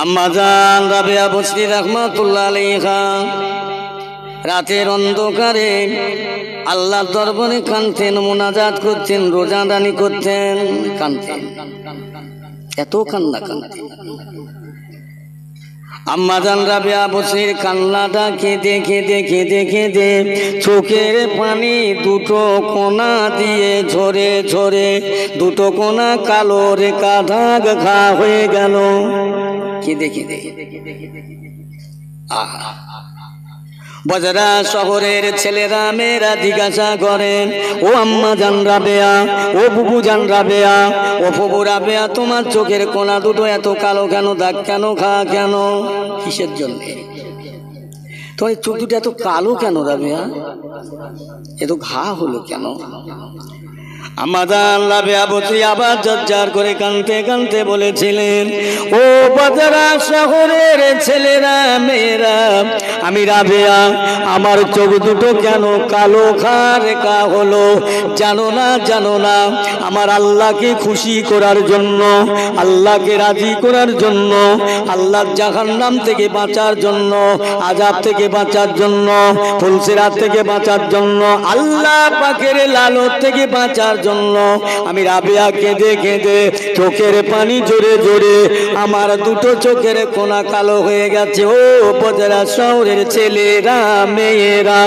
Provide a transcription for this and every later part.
আম্মাজান রাবেয়া বসরি রহমাতুল্লাহ আলাইহা। রাতের অন্ধকারে আল্লাহর দরবারে কানতেন মোনাজাত করতেন, রোজাদানি করতেন কানতেন এত কান্না কানতেন আম্মাজান রাবেয়া বসির কান্নাটা কেঁদে কেঁদে কেঁদে কেঁদে চোখের পানি দুটো কোনা দিয়ে ঝরে ঝরে, দুটো কোনা কালো দাগ ঘা হয়ে গেল। কেঁদে কেঁদে আহা। বজরা শহরের ছেলেরা, মেয়েরা জিজ্ঞাসা করেন, ও আম্মা জান রাবেয়া ও বুবু জান রাবেয়া ও ফুবু রাবেয়া তোমার চোখের কোনা দুটো এত কালো কেন, দাগ কেন খা কেন? কিসের জন্য? তোমার চোখ দুটো এত কালো কেন রাবেয়া এত ঘা হলো কেন? আবার করে বলেছিলেন, ও ছেলেরা, মেয়েরা, আমি আমার চোখ দুটো কেন কালো খা রেখা হলো? জানো না জানো না, আমার আল্লাহকে খুশি করার জন্য, আল্লাহকে রাজি করার জন্য, আল্লাহ আল্লাহর জাহান্নাম থেকে বাঁচার জন্য আজাব থেকে বাঁচার জন্য, ফুলসিরাত থেকে বাঁচার জন্য, আল্লাহ পাখের লালত থেকে বাঁচার জন্য আমি রাবিয়া কেঁদে কেঁদে চোখের পানি জোরে জোরে আমার দুটো চোখের কোনা কালো হয়ে গেছে। ও বজরা শহরের ছেলেরা, মেয়েরা,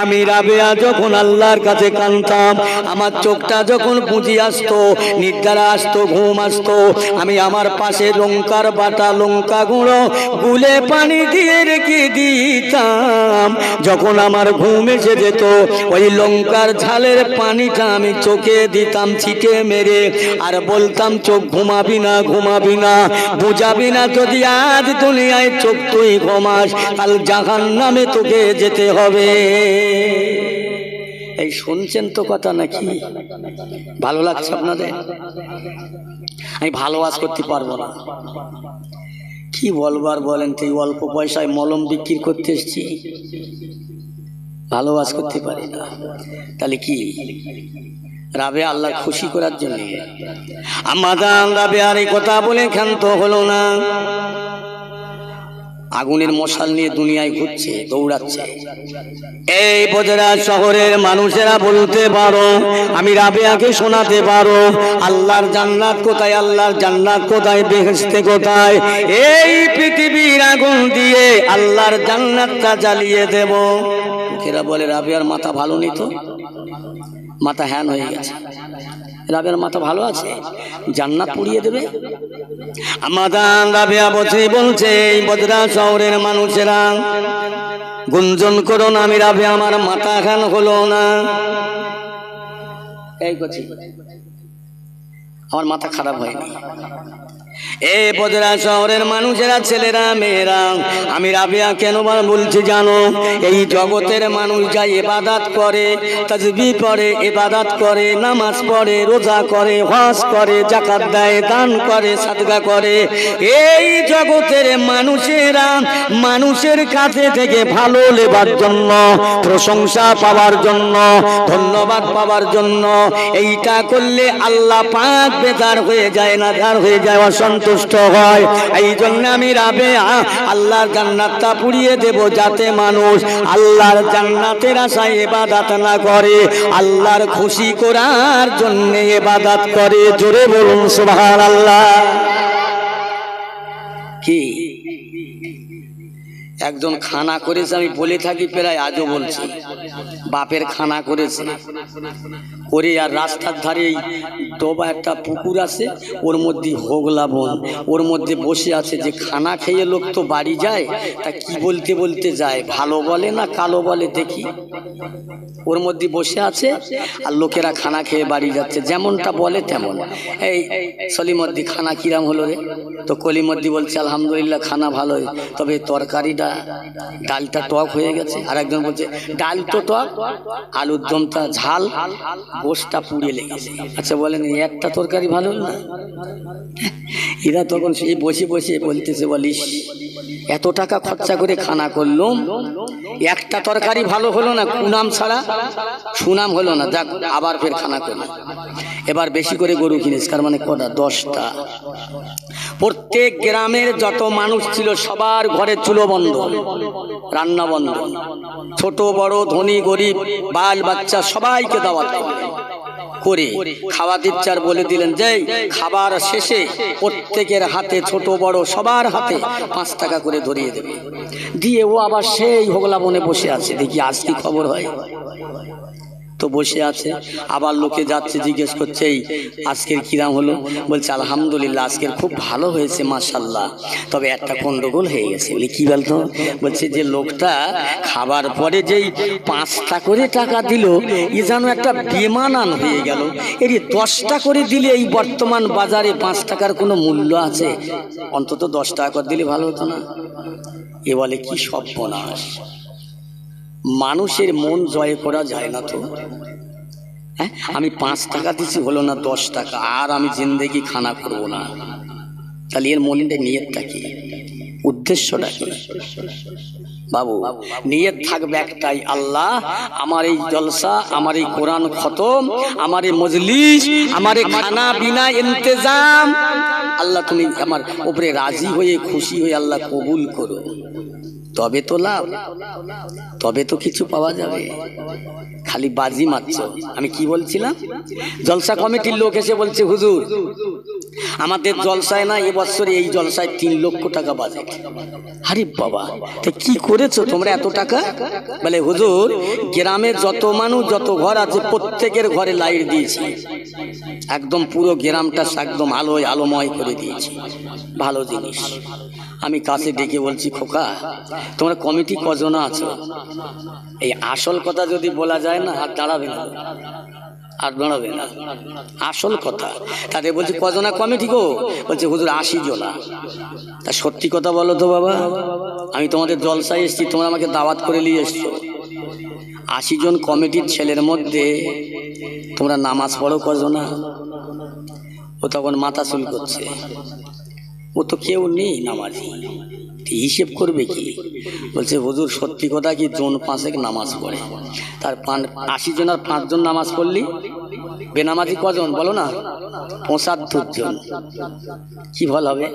আমি রাবেয়া যখন আল্লাহর কাছে কানতাম আমার চোখটা যখন পুঁজি আসতো, নিদ্রা আসতো, ঘুম আসতো, আমি আমার পাশে লঙ্কার বাটা, লঙ্কা গুঁড়ো গুলে পানি দিয়ে রেখে দিতাম। যখন আমার ঘুম এসে যেত, ওই লঙ্কার ঝালের পানিটা আমি চোখে দিতাম ছিটে মেরে, আর বলতাম, চোখ ঘুমাবি না ঘুমাবি না, বুঝাবি না যদি আজ দুনিয়ায় চোখ তুই ঘুমাস, কাল জাহান নামে তোকে যেতে হবে। এই শুনছেন তো কথা নাকি? ভালো লাগছে আপনাদের? আমি ভালো আজ করতে পারব না। কি বলবার বলেন তো অল্প পয়সায় মলম বিক্রি করতে এসছি। ভালো আজ করতে পারি না। তাহলে কি? রাবে আল্লাহ খুশি করার জন্য। আমাদান রাবে, আর এই কথা বলে ক্ষান্ত হলো না। আগুনের মশাল নিয়ে দুনিয়ায় ঘুরছে, দৌড়াচ্ছে। এই বজরা শহরের মানুষেরা বলতে পারো, আমি রাবেয়াকে শোনাতে পারো, আল্লাহর জান্নাত কোথায়, আল্লাহর জান্নাত কোথায় বেহেস্তে কোথায়? এই পৃথিবীর আগুন দিয়ে আল্লাহর জান্নাতটা জ্বালিয়ে দেব। লোকেরা বলে, রাবেয়ার মাথা ভালো নিত মাথা হ্যান হয়ে গেছে। রাবের মাথা ভালো আছে? জান্নাত পুড়িয়ে দেবে? আমাদান রাবেয়া বসে বলছে এই বদরা শহরের মানুষেরা গুঞ্জন করো না আমি রাবে আমার মাথা খান হলো না। এই করছি আমার মাথা খারাপ হয়নি। এ বজরা শহরের মানুষেরা, ছেলেরা, মেয়েরা, আমি রাবিয়া কেন বলছি জানো? এই জগতের মানুষ যা এবাদাত করে, তাজবি পড়ে এবাদাত করে, নামাজ পড়ে, রোজা করে করে জাকাত দেয়, দান করে, সাদগা করে, এই জগতের মানুষেরা মানুষের কাছে থেকে ভালো লেবার জন্য, প্রশংসা পাওয়ার জন্য, ধন্যবাদ পাওয়ার জন্য, এইটা করলে আল্লাহ পাক বেদার হয়ে যায় না ধার হয়ে যায় অসন্তুষ্ট হয়। এই জন্য আমি রাবে আল্লাহর জান্নাতটা পুড়িয়ে দেব যাতে মানুষ আল্লাহর জান্নাতের আশায় এবাদাত না করে, আল্লাহর খুশি করার জন্য এবাদাত করে। জোরে বলুন সুবহান আল্লাহ কি? একজন খানা করেছে, আমি বলে থাকি, প্রায় আজও বলছি। বাপের খানা করেছে। করে আর রাস্তার ধারে এই ডোবা একটা পুকুর আছে, ওর মধ্যে হোগলা বন ওর মধ্যে বসে আছে যে খানা খেয়ে লোক তো বাড়ি যায়, তা কি বলতে বলতে যায়? ভালো বলে না কালো বলে দেখি। ওর মধ্যে বসে আছে আর লোকেরা খানা খেয়ে বাড়ি যাচ্ছে, যেমনটা বলে তেমন। এই সলিমদ্দি, খানা কিরাম হলো রে? তো কলিমদ্দি বলছে, আলহামদুলিল্লাহ, খানা ভালোই। তবে তরকারিটা, ডালটা টক হয়ে গেছে। আর একজন বলছে, ডাল তো টক, আলুর দমটা ঝাল। গোষ্ঠটা পুড়ে লেগেছে। আচ্ছা বলেন একটা তরকারি ভালো না? এরা তখন সেই বসে বসে বলতেছে, বলিস, এত টাকা খরচা করে খানা করলুম, একটা তরকারি ভালো হলো না কুনাম ছাড়া? সুনাম হলো না, যাক, আবার ফের খানা করলাম। এবার বেশি করে গরু কিনিস, তার মানে কটা? দশটা। প্রত্যেক গ্রামের যত মানুষ ছিল, সবার ঘরে চুলো বন্ধ, রান্না বন্ধ। ছোট, বড়, ধনী, গরিব, বাল, বাচ্চা, সবাইকে দাওয়াত করে। খাওয়া দিচ্চার বলে দিলেন যে খাবার শেষে প্রত্যেকের হাতে, ছোট, বড়, সবার হাতে পাঁচ টাকা করে ধরিয়ে দেবে। দিয়ে ও আবার সেই হোগলা বনে বসে আছে। দেখি আজ কি খবর হয়। তো বসে আছে। আবার লোকে যাচ্ছে, জিজ্ঞেস করছে, এই, আজকের কিরাম হলো? বলছে, আলহামদুলিল্লাহ, আজকের খুব ভালো হয়েছে মাশাল্লাহ তবে একটা গন্ডগোল হয়ে গেছে। বলি, কী বলতো? বলছে, যে লোকটা খাবার পরে যেই পাঁচটা করে টাকা দিল, এ যেন একটা বেমানান হয়ে গেল। এরই দশটা করে দিলে এই বর্তমান বাজারে পাঁচ টাকার কোনো মূল্য আছে? অন্তত দশ টাকা করে দিলে ভালো হতো না। এ বলে, কি সর্বনাশ। মানুষের মন জয় করা যায় না তো? হ্যাঁ? আমি পাঁচ টাকা দিছি হলো না দশ টাকা, আর আমি জিন্দেগি খানা করব না। তাহলে এর মনে নিয়তটা কি? উদ্দেশ্যটা কি? বাবু, নিয়ত থাকবে একটাই, আল্লাহ আমার এই জলসা, আমার এই কোরআন খতম, আমার এই মজলিস, আমার এই খানা বিনা ইন্তেজাম। আল্লাহ তুমি আমার উপরে রাজি হয়ে, খুশি হয়ে আল্লাহ কবুল করো। তবে তো লাভ, তবে তো কিছু পাওয়া যাবে। খালি বাজি মারছ। আমি কি বলছিলাম? জলসা কমিটির লোক এসে বলছে, হুজুর, আমাদের জলসায় না এবছরে এই জলসায় তিন লক্ষ টাকা বাজেট। আরে বাবা, তা কি করেছ তোমরা এত টাকা? বলে, হুজুর, গ্রামের যত মানুষ, যত ঘর আছে, প্রত্যেকের ঘরে লাইট দিয়েছি। একদম পুরো গ্রামটা একদম আলোয় আলোময় করে দিয়েছি। ভালো জিনিস। আমি কাছে ডেকে বলছি, খোকা তোমরা কমিটি কজন আছো? এই আসল কথা যদি বলা যায় না হাত দাঁড়াবে না। আর দাঁড়াবে না। আসল কথা। তাদের বলছি, কজনা কমিটি গো? বলছে, হুজুর আশি জনা। তা সত্যি কথা বলো তো বাবা। আমি তোমাদের জলসায় এসেছি, তোমরা আমাকে দাওয়াত করে নিয়ে এসছো। আশি জন কমিটির ছেলের মধ্যে তোমরা নামাজ পড়ো কজনা। ও তখন মাথা চুল করছে। ও তো কেউ নেই নামাজি। হিসেব করবে কি বলছে হুজুর সত্যি কথা কি জন পাঁচেক নামাজ পড়ে তার পান আশি জন আর পাঁচজন নামাজ পড়লি বেনামাজি কজন বলো না পঁচাত্তর জন কি ফল হবে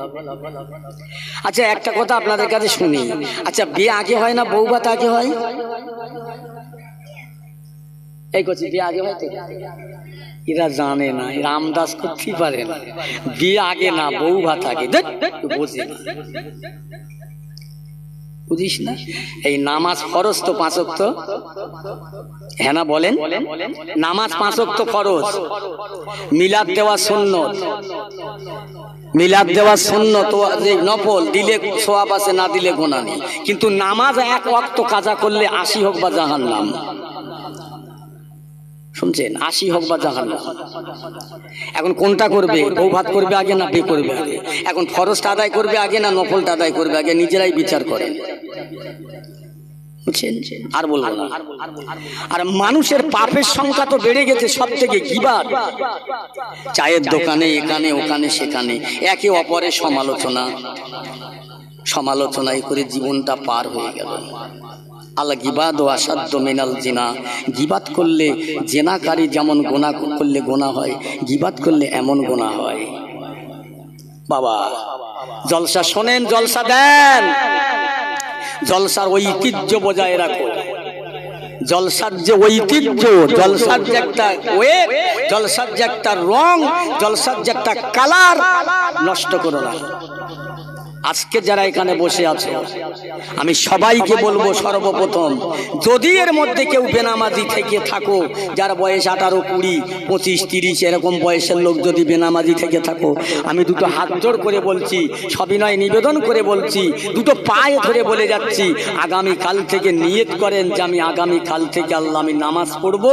আচ্ছা একটা কথা আপনাদের কাছে শুনি আচ্ছা বিয়ে আগে হয় না বউ ভাত আগে হয় এই করছি বিয়ে আগে হয় তো এরা জানে না এরা আমদাস করতেই পারে না বিয়ে আগে না বউ ভাত আগে বোঝে বুঝিস না? এই নামাজ ফরজ তো পাঁচক তো হ্যাঁ বলেন? নামাজ পাঁচক তো ফরজ। মিলাদ দেওয়া শূন্য মিলাদ দেওয়া শূন্য তো নফল, দিলে সোয়াব আছে, না দিলে গোনা নেই। কিন্তু নামাজ এক অক্ত কাজা করলে আশি হোক বা জাহান নাম শুনছেন? আশি হোক বা জাহান নাম এখন কোনটা করবে? বউ ভাত করবে? আগে না বে করবে আগে? এখন ফরজটা আদায় করবে আগে না নফলটা আদায় করবে আগে? নিজেরাই বিচার করেন। বুঝছেন? আর বলব না। আর মানুষের পাপের সংখ্যা তো বেড়ে গেছে সব থেকে কিবার চায়ের দোকানে এখানে ওখানে সেখানে। একে অপরের সমালোচনা। সমালোচনায় করে জীবনটা পার হয়ে গেল। আল্লাহ গিবাদ ও আসাধ্য মেনাল জিনা। গিবাত করলে জেনাকারী যেমন গোনা করলে গোনা হয় গিবাত করলে এমন গোনা হয়। বাবা, জলসা শোনেন, জলসা দেন। জলসার ঐতিহ্য বজায় রাখো। জলসার যে ঐতিহ্য, জলসার যে একটা ওয়েট জলসার যে একটা রং, জলসার যে একটা কালার নষ্ট করো না। আজকে যারা এখানে বসে আছে, আমি সবাইকে বলব সর্বপ্রথম, যদি এর মধ্যে কেউ বেনামাজি থেকে থাকো, যার বয়স আঠারো, কুড়ি, পঁচিশ, তিরিশ, এরকম বয়সের লোক যদি বেনামাজি থেকে থাকো, আমি দুটো হাত জোড় করে বলছি, সবিনয় নিবেদন করে বলছি, দুটো পায়ে ধরে বলে যাচ্ছি, আগামী কাল থেকে নিয়ত করেন যে আমি আগামী কাল থেকে আল্লাহ আমি নামাজ পড়ব,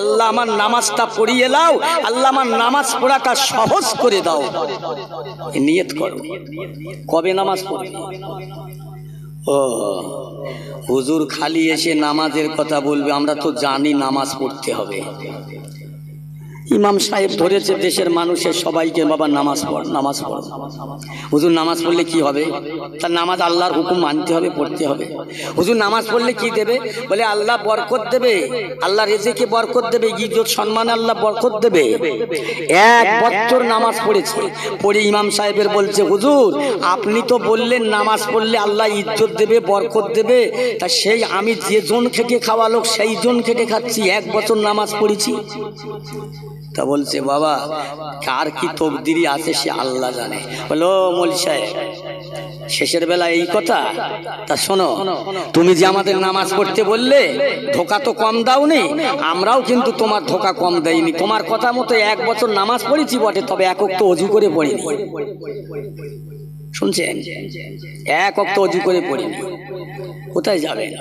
আল্লাহ আমার নামাজটা পড়িয়ে দাও, আল্লাহ আমার নামাজ পড়াটা সহজ করে দাও। নিয়ত করো। কবে নামাজ পড়ে। ও, হুজুর খালি এসে নামাজের কথা বলবে, আমরা তো জানি নামাজ পড়তে হবে। ইমাম সাহেব ধরেছে দেশের মানুষের সবাইকে, বাবা, নামাজ পড় নামাজ পড়। হুজুর, নামাজ পড়লে কি হবে? তার নামাজ আল্লাহর হুকুম মানতে হবে, পড়তে হবে। হুজুর, নামাজ পড়লে কি দেবে? বলে, আল্লাহ বরকত দেবে, আল্লাহ রেজেকে বরকত দেবে, ইজ্জত, সম্মান আল্লাহ বরকত দেবে। এক বছর নামাজ পড়েছে, পড়ে ইমাম সাহেবের বলছে, হুজুর, আপনি তো বললেন নামাজ পড়লে আল্লাহ ইজ্জত দেবে, বরকত দেবে। তা সেই আমি যে জন খেটে খাওয়া লোক, সেই জন খেটে খাচ্ছি, এক বছর নামাজ পড়েছি। তা বলছে, বাবা, কার কি তবদিরি আছে সে আল্লাহ জানে। বলো মল সাহেব, শেষের বেলা এই কথা? তা শোনো, তুমি যে আমাদের নামাজ পড়তে বললে, ধোকা তো কম দাওনি, আমরাও কিন্তু তোমার ধোকা কম দেয়নি তোমার কথা মতো এক বছর নামাজ পড়েছি বটে, তবে একক তো অজু করে পড়িনি। শুনছেন? এক অক্ত অজু করে পড়িনি কোথায় যাবেন?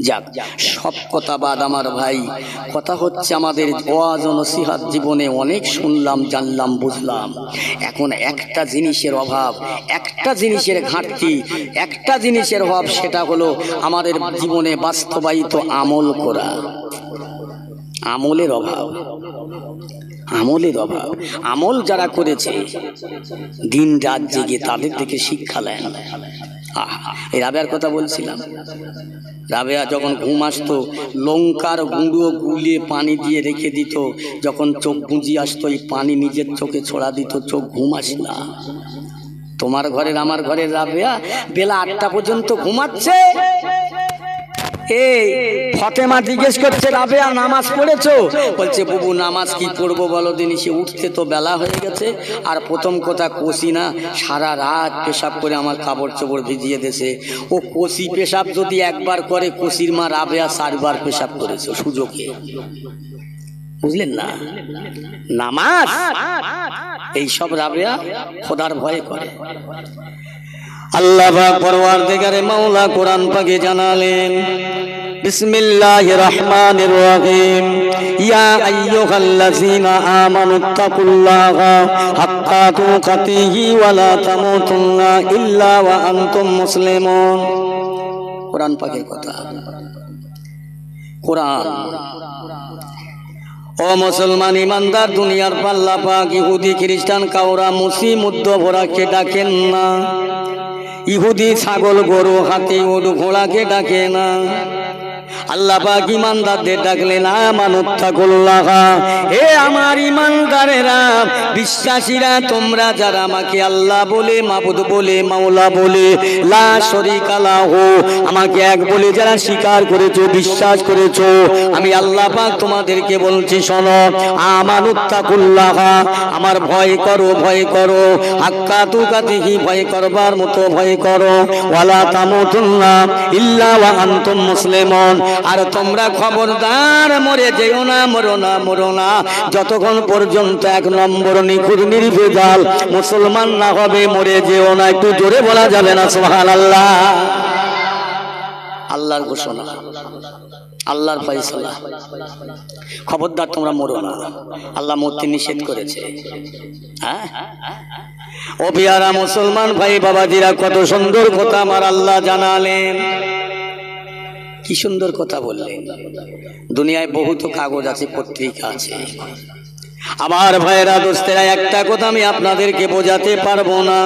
যাক, সব কথা বাদ আমার ভাই। কথা হচ্ছে আমাদের ওয়াজ ও নসিহাত জীবনে অনেক শুনলাম, জানলাম, বুঝলাম। এখন একটা জিনিসের অভাব, একটা জিনিসের ঘাটতি, একটা জিনিসের অভাব, সেটা হলো আমাদের জীবনে বাস্তবায়িত আমল করা। আমলের অভাব আমলের অভাব। আমল যারা করেছে দিন রাত জেগে তাদের থেকে শিক্ষা নেন। আহা, এই রাবেয়ার কথা বলছিলাম। রাবেয়া যখন ঘুম আসতো লঙ্কার গুঁড়ো গুলিয়ে পানি দিয়ে রেখে দিত। যখন চোখ গুঁজি আসতো এই পানি নিজের চোখে ছড়া দিত চোখ ঘুম আসে না। তোমার ঘরের আমার ঘরের রাবেয়া বেলা আটটা পর্যন্ত ঘুমাচ্ছে। এই, ফতেমা জিজ্ঞেস করছে রাবেয়া নামাজ পড়েছো? বলছে, বুবু, নামাজ কি পড়ব বলো দিনই সে উঠতে তো বেলা হয়ে গেছে, আর প্রথম কথা কষি না, সারা রাত পেশাব করে আমার কাপড় চোপড় ভিজিয়ে দেছে ও কষি পেশাব যদি একবার করে, কষির মা রাবেয়া চারবার পেশাব করেছে, সুযোগে। বুঝলেন না? নামাজ? এইসব রাবেয়া খোদার ভয়ে করে। আল্লাহ পাক পরওয়ারদিগারে মাওলা কোরআন পাকে জানালেন ইয়া আনতুম মুসলমান। ইমানদার, দুনিয়ার পাল্লা পাক ইহুদি খ্রিস্টান কাউরা মুসি মুদ্দ ভোরাকে ডাকেন না। ইহুদি ছাগল গরু হাতি উট ঘোড়াকে ডাকে না। আল্লাহ পাক ইমানদারদের ডাকলেন আমানুত্তাকুল্লাহ হে আমার ইমানদারেরা, বিশ্বাসীরা, তোমরা যারা আমাকে আল্লাহ বলে, মাবুদ বলে, মাওলা বলে, লা শরীকা লাহু, আমাকে এক বলে যারা স্বীকার করেছ, বিশ্বাস করেছ, আমি আল্লাহ তোমাদেরকে বলছি, শোনো আমানুত্তাকুল্লাহ আমার ভয় করো ভয় করো হাক্কা তুকাতিহি, ভয় করবার মতো ভয় করো, ওয়ালা তামুতুন্না ইল্লা ওয়া আনতুম মুসলিমুন। আর তোমরা খবরদার, মরে যেও না, মরো না মরো না। যতক্ষণ পর্যন্ত এক নম্বর নিখুঁত, নির্ভেজাল মুসলমান না হবে, মরে যেও না। একটু জোরে বলা যাবে না সোহান আল্লাহ আল্লাহর ঘোষণা, আল্লাহর ফয়সলা। খবরদার তোমরা মরো না। আল্লাহ মূর্তি নিষেধ করেছে। হ্যাঁ? ও বিয়ারা মুসলমান ভাই, বাবাজিরা, কত সুন্দর কথা আমার আল্লাহ জানালেন। কি সুন্দর কথা বললেন দুনিয়ায় বহুত কাগজ আছে, পত্রিকা আছে। আমার ভাইয়েরা, দোস্তেরা, একটা কথা আমি আপনাদেরকে বোঝাতে পারব না।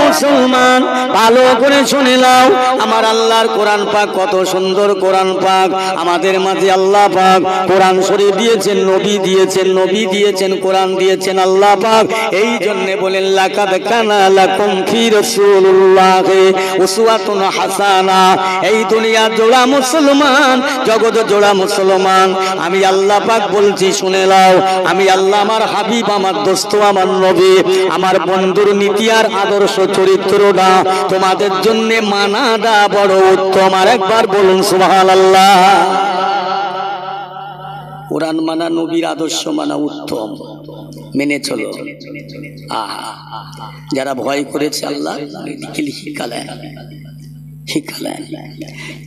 মুসলমান, ভালো করে শুনে নাও। আমার আল্লাহর কোরআন পাক কত সুন্দর কোরআন পাক। আমাদের মাঝে আল্লাহ পাক কোরআন শরীফ দিয়েছেন, নবী দিয়েছেন নবী দিয়েছেন, কোরআন দিয়েছেন আল্লাহ পাক। এই জন্য বলেন, লাকাদ কানা লাকুম ফি উসওয়াতুন হাসানা। এই দুনিয়া জোড়া মুসলমান, জগৎ জোড়া মুসলমান। আমি আল্লাহ পাক বলছি, শুনে নাও। আমি আল্লাহ, আমার হাবিব, আমার দোস্ত, আমার নবী, আমার বন্ধুর নীতি আর আদর্শ চরিত্রটা তোমাদের জন্য মানাটা বড় উত্তম। আর একবার বলুন সুবহান আল্লাহ কোরআন মানা, নবীর আদর্শ মানা উত্তম। মেনে চলো। যারা ভয় করেছে আল্লাহ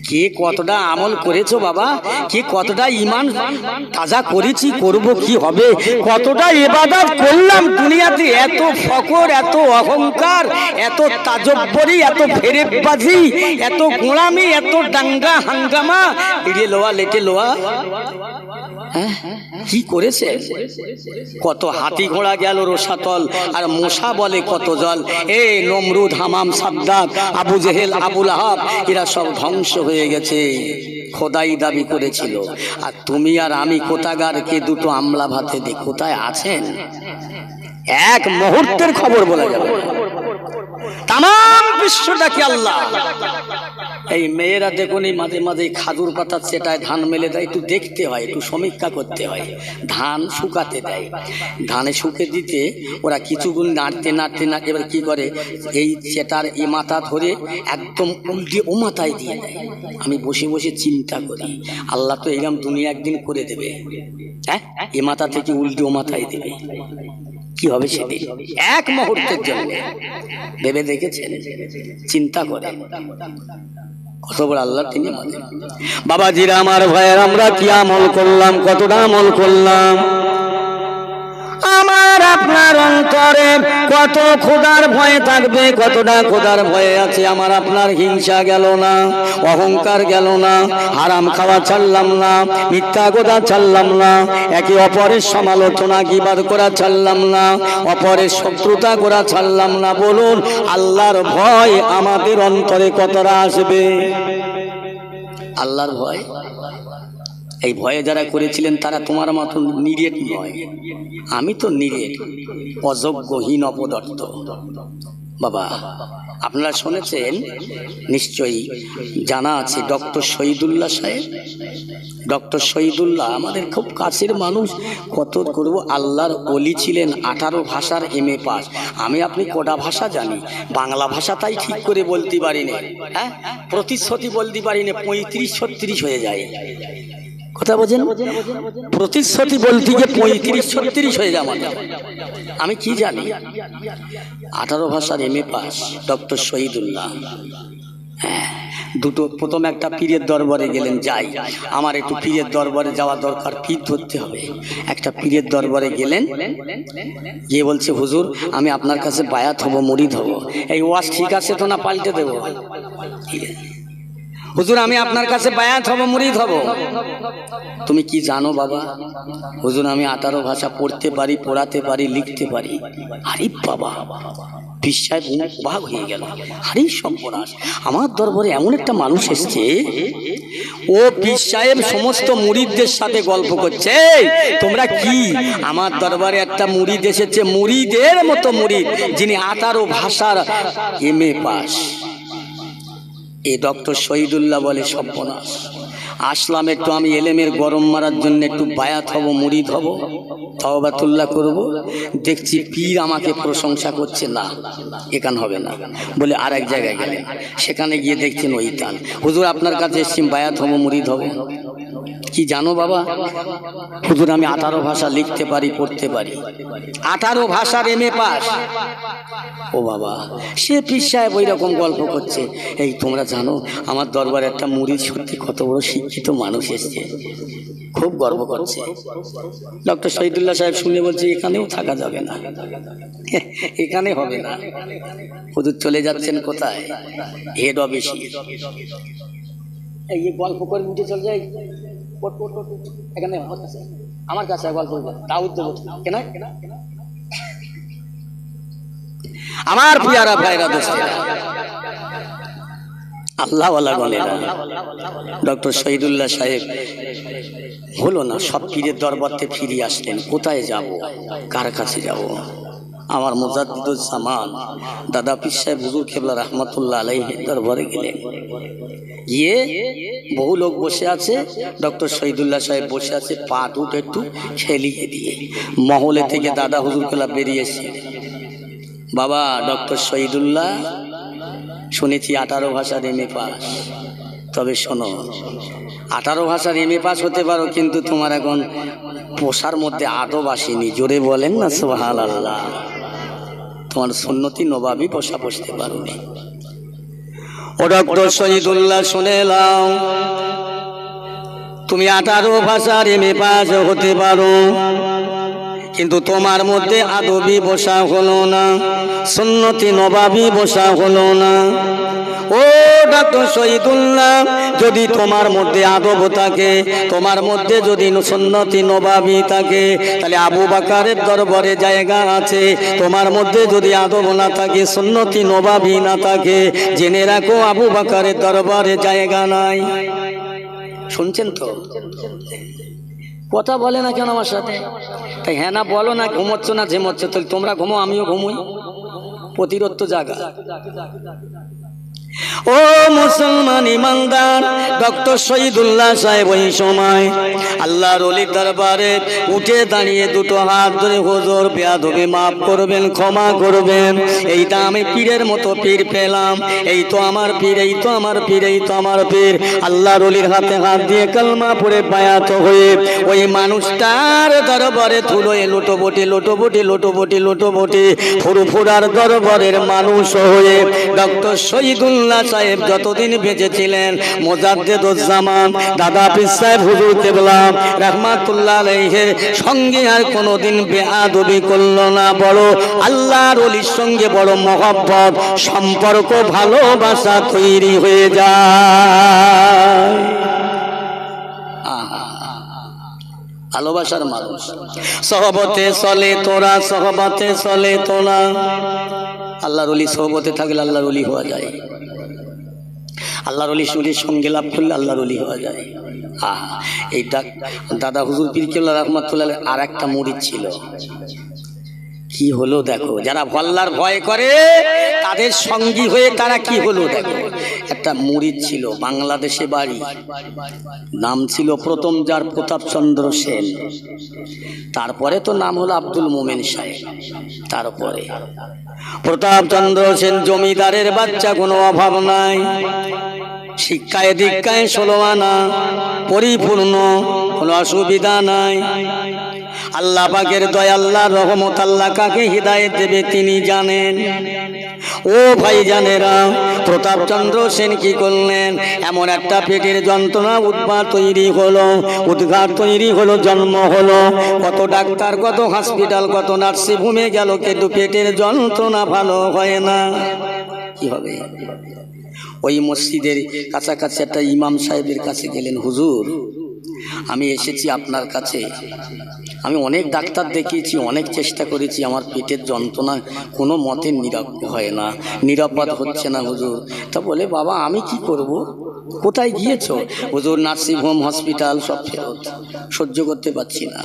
কে কতটা আমল করেছ বাবা? কে কতটা ইমান তাজা করেছি, করব কি হবে? কতটা এবাদত করলাম দুনিয়াতে? এত ফকর, এত অহংকার, এত তাজব্বরি, এত ফেরেবাজি এত গোড়ামি এত ডাঙ্গা হাঙ্গামা। এড়িয়ে লোয়া, লেটে লোয়া। হ্যাঁ? কি করেছে? কত হাতি ঘোড়া গেল রোসাতল, আর মশা বলে কত জল। এ নমরুদ হামাম সাদ্দাত, আবু জেহেল, আবুল আহাব এরা সব ধ্বংস হয়ে গেছে। খোদাই দাবি করেছিল। আর তুমি আর আমি কোথাগার কে দুটো আমলা ভাতে দি, কোথায় আছেন? এক মুহূর্তের খবর বলা যাবে। তাম বিশ্বটাকে আল্লাহ। এই মেয়েরা দেখুন এই মাঝে মাঝে খাদুর পাতা সেটায় ধান মেলে দেয়, একটু দেখতে হয়, একটু সমীক্ষা করতে হয়। ধান শুকাতে দেয়। ধানে শুকে দিতে ওরা কিছুগুণ নাড়তে নাড়তে নাড়তে এবার কি করে? এই সেটার এ মাথা ধরে একদম উল্টে ও মাথায় দিয়ে দেয়। আমি বসে বসে চিন্তা করি, আল্লাহ তো এরকম দুনিয়া একদিন করে দেবে। হ্যাঁ? এ মাথা থেকে উল্টে ও মাথায় দেবে। কি হবে সেদিন? এক মুহূর্তের জন্য। ভেবে দেখেছেন? চিন্তা করে কত বড় আল্লাহ তিনি বাবাজিরা, আমার ভাইয়ের, আমরা কি আমল করলাম? কতটা আমল করলাম? আপনার অন্তরে কত খোদার ভয় থাকবে, কতটা খোদার ভয়ে আছে, আমার আপনার হিংসা গেল না, অহংকার গেল না, হারাম খাওয়া ছাড়লাম না, মিথ্যা কথা ছাড়লাম না, একে অপরের সমালোচনা কিবাদ করা ছাড়লাম না, অপরের শত্রুতা করা ছাড়লাম না, বলুন আল্লাহর ভয় আমাদের অন্তরে কতটা আসবে? আল্লাহর ভয়? এই ভয়ে যারা করেছিলেন তারা তোমার মতো নিরেট নয়। আমি তো নিরেট, অযোগ্যহীন অপদর্থ। বাবা, আপনারা শুনেছেন? নিশ্চয়ই জানা আছে ডক্টর শহীদুল্লাহ সাহেব। ডক্টর শহীদুল্লাহ আমাদের খুব কাছের মানুষ। কত করব আল্লাহর অলি ছিলেন, আঠারো ভাষার এম এ পাস আমি আপনি কটা ভাষা জানি? বাংলা ভাষা তাই ঠিক করে বলতে পারিনি হ্যাঁ? প্রতিশ্রুতি বলতে পারিনি, পঁয়ত্রিশ ছত্রিশ হয়ে যায়। কথা বোঝেন প্রতিশ্রুতি বলতে গিয়ে পঁয়ত্রিশ, ছত্রিশ হয়ে যায় আমাদের আমি কি জানি? আঠারো ভাষার M A pass doctor Shahidullah. হ্যাঁ দুটো, প্রথম একটা পীরের দরবারে গেলেন, যাই। আমার একটু পীরের দরবারে যাওয়া দরকার, পীর ধরতে হবে। একটা পীরের দরবারে গেলেন, গিয়ে বলছে, হুজুর, আমি আপনার কাছে বায়াত হব মরিদ হব। এই ওয়াজ ঠিক আছে তো না পাল্টে দেবো। হুজুর, আমি আপনার কাছে বায়াত হব, মুরিদ হব। তুমি কি জানো বাবা? হুজুর, আমি আঠারো ভাষা পড়তে পারি, পড়াতে পারি, লিখতে পারি। আরে বাবা বিশ্বায় ভাগ হয়ে গেল। আরে সর্বনাশ আমার দরবারে এমন একটা মানুষ এসছে, ও পীর সমস্ত মুরিদদের সাথে গল্প করছে। তোমরা কি? আমার দরবারে একটা মুরিদ এসেছে, মুরিদের মতো মুরিদ, যিনি আঠারো ভাষার এম এ পাস। এ ডক্টর শহীদুল্লাহ বলে সর্বনাশ। আসলাম একটু আমি এলেমের গরম মারার জন্য একটু বায়াত হব, মুড়িদ হব তহবাতুল্লাহ করব। দেখছি পীর আমাকে প্রশংসা করছে, না এখান হবে না। বলে আর এক জায়গায় গেলেন। সেখানে গিয়ে দেখছেন ওই তান হুজুর, আপনার কাছে এসছি, বায়াত হব, মুড়িদ হব। কি জানো বাবা? হুজুর, আমি আঠারো ভাষা লিখতে পারি, পড়তে পারি। আঠারো ভাষার এম এ পাস। ও বাবা, সে পীর সাহেব ওই রকম গল্প করছে। এই তোমরা জানো, আমার দরবারে একটা মুড়ি সত্যি কত বড় শিক্ষিত মানুষ এসছে। খুব গর্ব করছে। ডক্টর শহীদুল্লাহ সাহেব শুনে বলছে, এখানেও থাকা যাবে না। এখানে হবে না। হুজুর, চলে যাচ্ছেন কোথায়? হেড অফিসে এই গল্প করে উঠে চলে ওঠ। এখানে আমার কাছে গল্প করবে দাউদ দেবো কেন? আমার পিয়ারা ভাইরা দোস্তেরা আল্লাহ ডক্টর শহীদুল্লাহ সাহেব, হলো না, সব পীরের দরবারতে ফিরিয়ে আসলেন। কোথায় যাব? কার কাছে যাব? আমার মোজাদ্দুজ্জামান দাদা পীর সাহেব হুজুর কেবলা রহমতুল্লাহ আলাইহের দরবারে গেলেন। গিয়ে বহু লোক বসে আছে, ডক্টর শহীদুল্লাহ সাহেব বসে আছে, পা দুটো একটু খেলিয়ে দিয়ে। মহলে থেকে দাদা হুজুর খেলা বেরিয়েছে বাবা, ডক্টর শহীদুল্লাহ, শুনেছি আঠারো ভাষার এম এ পাস তবে শোনো আঠারো ভাষার এম এ পাস হতে পারো, কিন্তু তোমার এখন পোষার মধ্যে আদো আসেনি। জোরে বলেন না সোহাল আল্লাহ তোমার সন্ন্যতি নবাবি পোষা পোষতে ও ডক্টর শহীদুল্লাহ এলাম তুমি আঠারো ভাষার এম এ পাস হতে পারো। কিন্তু তোমার মধ্যে আদবি বসা হলো না, সুন্নতি নবাবি বসা হলো না। ও ডাক্তার শহীদুল্লাহ, যদি তোমার মধ্যে আদব থাকে, তোমার মধ্যে যদি সুন্নতি নবাবি থাকে, তাহলে আবু বাকারের দরবারে জায়গা আছে। তোমার মধ্যে যদি আদব না থাকে, সুন্নতি নবাবি না থাকে, জেনে রাখো আবু বাকারের দরবারে জায়গা নাই। শুনছেন তো? কথা বলে না কেন আমার সাথে? তাই হ্যাঁ না বলো না, ঘুমোচ্ছ না, ঝেমোচ্ছ, তাহলে তোমরা ঘুমো, আমিও ঘুমোই। প্রতিরোধ তো জাগা। ও মুসলমান ইমানদার, ডক্টর শহীদুল্লাহ সাহেব ওই সময় আল্লাহর অলির দরবারে উঠে দাঁড়িয়ে দুটো হাত ধরে হুজুর বেয়াদবি মাফ করবেন, ক্ষমা করবেন। এইটা আমি পীরের মতো পীর পেলাম। এই তো আমার পীর, এই তো আমার পীর, এই তো আমার পীর। আল্লাহর অলির হাতে হাত দিয়ে কালমা পড়ে পায়াত হয়ে ওই মানুষটার দরবারে থুলোয় লোটোবটি লোটোবটি লোটোবটি লোটোবটি ফুরফুরার দরবারের মানুষ হয়ে ডক্টর শহীদুল্লাহ সাহেব যতদিন বেঁচেছিলেন মোজাদ্দেদুজ্জামান দাদা পিস সাহেব, হুজুর দেবলাম রহমাতুল্লাহ আলহের সঙ্গে আর কোনোদিন বেআবি করল না। বড় আল্লাহর অলির সঙ্গে বড় মহব্বত, সম্পর্ক, ভালোবাসা তৈরি হয়ে যায়। ভালোবাসার মানুষ। সহবতে চলে তোরা সহবতে চলে তোরা। আল্লাহর অলি সহবতে থাকলে আল্লাহর অলি হওয়া যায়। আল্লাহর অলি সুরের সঙ্গে লাভ করলে আল্লাহর অলি হওয়া যায়। আহা এইটা দাদা হুজুর পিরকিল্লা রহমতুল্লাহ আর একটা মুড়ি ছিল। কি হলো দেখো? যারা ভল্লার ভয় করে, তাদের সঙ্গী হয়ে তারা কি হলো দেখো? একটা মুড়িদ ছিল, বাংলাদেশে বাড়ি। নাম ছিল প্রথম যার প্রতাপচন্দ্র সেন। তারপরে তো নাম হলো আব্দুল মোমেন সাহেব। তারপরে প্রতাপচন্দ্র সেন জমিদারের বাচ্চা, কোনো অভাব নাই। শিক্ষায়, দীক্ষায় ষোলো আনা, পরিপূর্ণ, কোনো অসুবিধা নাই। আল্লাহ পাকের দয়, আল্লাহ রহমত, আল্লাহ কাকে হৃদায়ত দেবে তিনি জানেন। ও ভাই জানেরা প্রতাপচন্দ্র সেন কি করলেন? এমন একটা পেটের যন্ত্রণা উদ্ঘাট তৈরি হলো উদ্ঘাট তৈরি হলো, জন্ম হলো। কত ডাক্তার, কত হসপিটাল, কত নার্সিং হোমে গেল, কিন্তু পেটের যন্ত্রণা ভালো হয় না। কি হবে? ওই মসজিদের কাছাকাছি একটা ইমাম সাহেবের কাছে গেলেন, হুজুর আমি এসেছি আপনার কাছে। আমি অনেক ডাক্তার দেখিয়েছি, অনেক চেষ্টা করেছি, আমার পেটের যন্ত্রণা কোনো মতে নিরাপ হয় না, নিরাপদ হচ্ছে না হুজুর। তা বলে, বাবা, আমি কি করব। কোথায় গিয়েছো? হুজুর নার্সিং হোম হসপিটাল, সব ফেরত। সহ্য করতে পারছি না।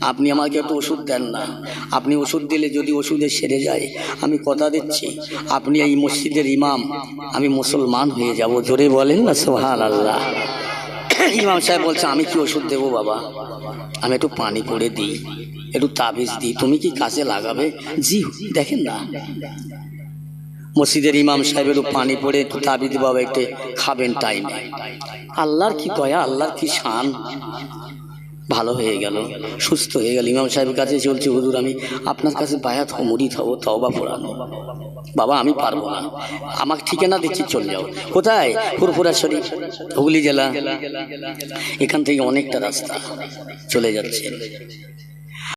আপনি আমাকে একটু ওষুধ দেন না। আপনি ওষুধ দিলে যদি ওষুধে সেরে যায়, আমি কথা দিচ্ছি। আপনি এই মসজিদের ইমাম। আমি মুসলমান হয়ে যাব। জোরে বলেন না সোহান আল্লাহ ইমাম সাহেব বলছে, আমি কি ওষুধ দেবো বাবা? আমি একটু পানি করে দিই, একটু তাবিজ দিই। তুমি কি কাজে লাগাবে? জি, দেখেন না। মসজিদের ইমাম সাহেব একটু পানি পরে একটু তাবিজ বাবা একটু খাবেন টাইমে আল্লাহর কি দয়া, আল্লাহর কি শান? ভালো হয়ে গেল, সুস্থ হয়ে গেল। ইমাম সাহেবের কাছে চলছে হুজুর, আমি আপনার কাছে বায়াত হো মুড়ি তাও বা পড়ানো। বাবা, আমি পারব না। আমাকে ঠিকানা দিচ্ছি, চলে যাও। কোথায়? ফুরফুরা শরীফ, হুগলি জেলা। এখান থেকে অনেকটা রাস্তা চলে যাচ্ছে।